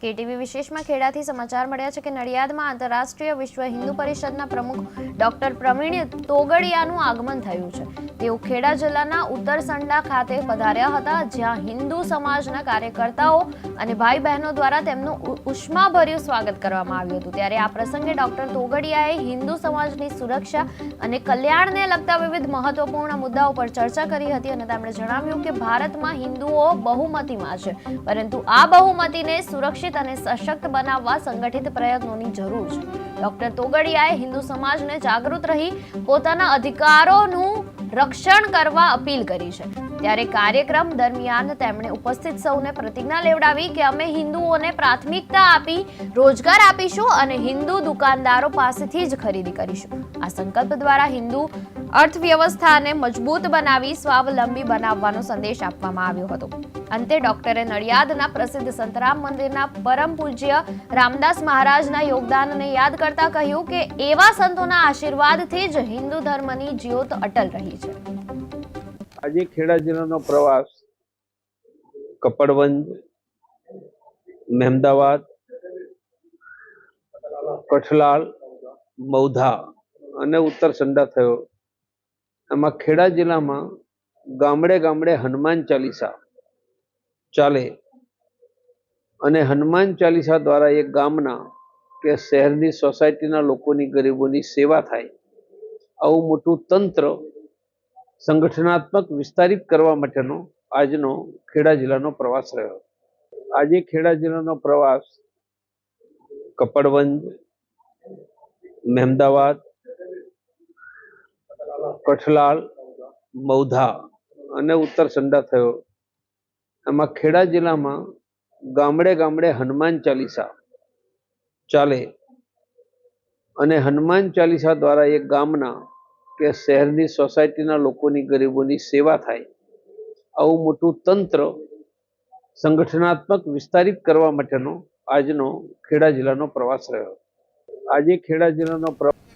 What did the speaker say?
KTV વિશેષમાં ખેડાથી સમાચાર મળ્યા છે કે નડિયાદમાં આંતરરાષ્ટ્રીય વિશ્વ હિન્દુ પરિષદના પ્રમુખ ડોક્ટર પ્રવીણ તોગડિયાનું આગમન થયું છે. તેઓ ખેડા જિલ્લાના ઉત્તરસંડા ખાતે પધાર્યા હતા, જ્યાં હિન્દુ સમાજના કાર્યકર્તાઓ અને ભાઈ બહેનો દ્વારા તેમનું ઉષ્માભર્યું સ્વાગત કરવામાં આવ્યું હતું. ત્યારે આ પ્રસંગે ડોક્ટર તોગડિયાએ હિન્દુ સમાજની સુરક્ષા અને કલ્યાણને લગતા વિવિધ મહત્વપૂર્ણ મુદ્દાઓ પર ચર્ચા કરી હતી અને તેમણે જણાવ્યું કે ભારતમાં હિન્દુઓ બહુમતીમાં છે, પરંતુ આ બહુમતીને સુરક્ષિત અને સશક્ત બનાવવા સંગઠિત પ્રયત્નોની જરૂર છે. ડોક્ટર તોગડિયાએ હિન્દુ સમાજને જાગૃત રહી પોતાના અધિકારોનું રક્ષણ કરવા અપીલ કરી છે. ત્યારે કાર્યક્રમ દરમિયાન તેમણે ઉપસ્થિત સૌને પ્રતિજ્ઞા લેવડાવી કે અમે હિન્દુઓને પ્રાથમિકતા આપી, રોજગાર આપીશું અને હિન્દુ દુકાનદારો પાસેથી જ ખરીદી કરીશું. આ સંકલ્પ દ્વારા હિન્દુ અર્થવ્યવસ્થાને મજબૂત બનાવી સ્વાવલંબી બનાવવાનો સંદેશ આપવામાં આવ્યો હતો. અંતે ડોક્ટરે નડિયાદના પ્રસિદ્ધ સંતરામ મંદિરના પરમ પૂજ્ય રામદાસ મહારાજના યોગદાનને યાદ કરતા કહ્યું કે એવા સંતોના આશીર્વાદથી જ હિન્દુ ધર્મની જ્યોત અટલ રહી છે. આજે ખેડા જિલ્લાનો પ્રવાસ, કપડવંજ, મહેમદાવાદ, કઠલાલ, મૌધા અને ઉત્તર સંડા થયો. એમાં ખેડા જિલ્લામાં ગામડે ગામડે હનુમાન ચાલીસા ચાલે અને હનુમાન ચાલીસા દ્વારા એક ગામના કે શહેરની સોસાયટીના લોકોની ગરીબોની સેવા થાય, આવું મોટું તંત્ર સંગઠનાત્મક વિસ્તારિત કરવા માટેનો આજનો ખેડા જિલ્લાનો પ્રવાસ રહ્યો. આજે ખેડા જિલ્લાનો પ્રવાસ કપડવંજ, મહેમદાવાદ, કઠલાલ મૌધા અને ઉત્તર સંડા થયો. એમાં ખેડા જિલ્લામાં ગામડે ગામડે હનુમાન ચાલીસા ચાલે. અને હનુમાન ચાલીસા દ્વારા એક ગામના કે શહેરની સોસાયટીના લોકોની ગરીબોની સેવા થાય. આવું મોટું તંત્ર સંગઠનાત્મક વિસ્તારિત કરવા માટેનો આજનો ખેડા જિલ્લાનો પ્રવાસ રહ્યો. આજે ખેડા જિલ્લાનો પ્ર